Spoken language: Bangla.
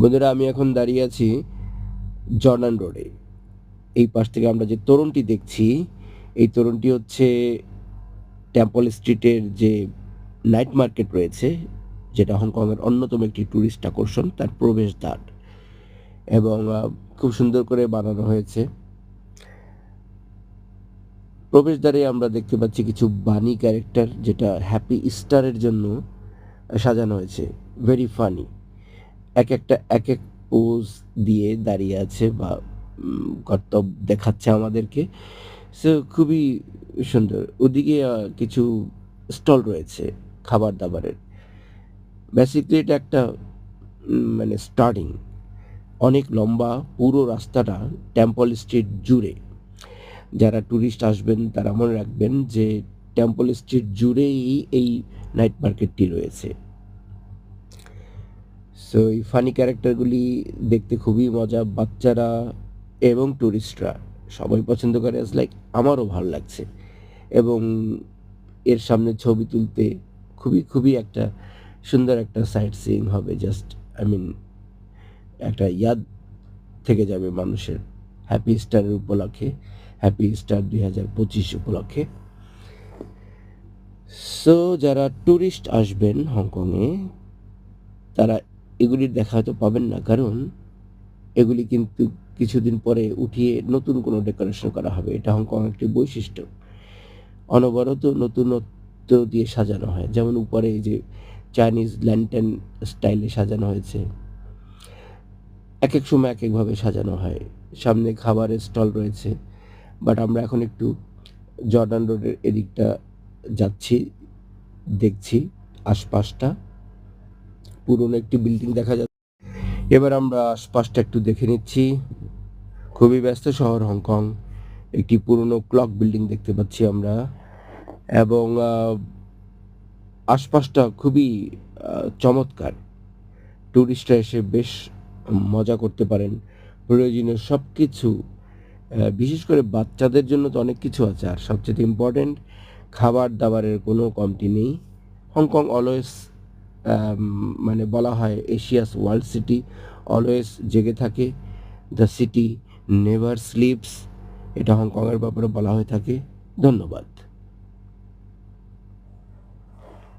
বন্ধুরা, আমি এখন দাঁড়িয়ে আছি জর্ডান রোডে। এই পাশ থেকে আমরা যে তরুণটি দেখছি, এই তরুণটি হচ্ছে টেম্পল স্ট্রিটের যে নাইট মার্কেট রয়েছে, যেটা হংকংয়ের অন্যতম একটি ট্যুরিস্ট আকর্ষণ, তার প্রবেশদ্বার। এবং খুব সুন্দর করে বানানো হয়েছে। প্রবেশদ্বারে আমরা দেখতে পাচ্ছি কিছু বানি ক্যারেক্টার যেটা হ্যাপি স্টারের জন্য সাজানো হয়েছে। ভেরি ফানি এক একটা, এক এক পোজ দিয়ে দাঁড়িয়ে আছে বা কর্তব্য দেখাচ্ছে আমাদেরকে। সো খুবই সুন্দর। ওদিকে কিছু স্টল রয়েছে খাবার দাবারের বেসিকলি এটা একটা মানে স্টার্টিং অনেক লম্বা, পুরো রাস্তাটা টেম্পল স্ট্রিট জুড়ে। যারা ট্যুরিস্ট আসবেন, তারা মনে রাখবেন যে টেম্পল স্ট্রিট জুড়েই এই নাইট মার্কেটটি রয়েছে। সো এই ফানি ক্যারেক্টারগুলি দেখতে খুবই মজা। বাচ্চারা এবং ট্যুরিস্টরা সবাই পছন্দ করে অ্যাজ লাইক আমারও ভালো লাগছে। এবং এর সামনে ছবি তুলতে খুবই খুবই একটা সুন্দর একটা সাইট সিইং হবে। জাস্ট আই মিন একটা ইয়াদ থেকে যাবে মানুষের। হ্যাপি স্টারের উপলক্ষে হ্যাপি স্টার দুই হাজার পঁচিশ উপলক্ষে। সো যারা ট্যুরিস্ট আসবেন হংকংয়ে তারা এগুলির দেখা হয়তো পাবেন না। কারণ এগুলি কিন্তু কিছুদিন পরে উঠিয়ে নতুন কোনো ডেকোরেশন করা হবে। এটা হংকং একটি বৈশিষ্ট্য। অনবরত নতুনত্ব দিয়ে সাজানো হয়। যেমন উপরে যে চাইনিজ ল্যান্টেন স্টাইলে সাজানো হয়েছে। এক এক সময় এক একভাবে সাজানো হয়। সামনে খাবারের স্টল রয়েছে। বাট আমরা এখন একটু জর্ডান রোডের এদিকটা যাচ্ছি, দেখছি আশপাশটা। পুরনো একটি বিল্ডিং দেখা যাচ্ছে। এবার আমরা আশপাশটা একটু দেখে নিচ্ছি। খুবই ব্যস্ত শহর হংকং। একটি পুরনো ক্লক বিল্ডিং দেখতে পাচ্ছি আমরা। এবং আশপাশটা খুবই চমৎকার। ট্যুরিস্টরা এসে বেশ মজা করতে পারেন। প্রয়োজনীয় সব কিছু বিশেষ করে বাচ্চাদের জন্য তো অনেক কিছু আছে। আর সবচেয়ে ইম্পর্টেন্ট খাবার দাবারের কোনো কমতি নেই। হংকং অলওয়েজ মানে বলা হয় এশিয়াস ওয়ার্ল্ড সিটি, অলওয়েজ জেগে থাকে। দ্য সিটি নেভার স্লিপস, এটা হংকংয়ের ব্যাপারে বলা হয়ে থাকে। ধন্যবাদ।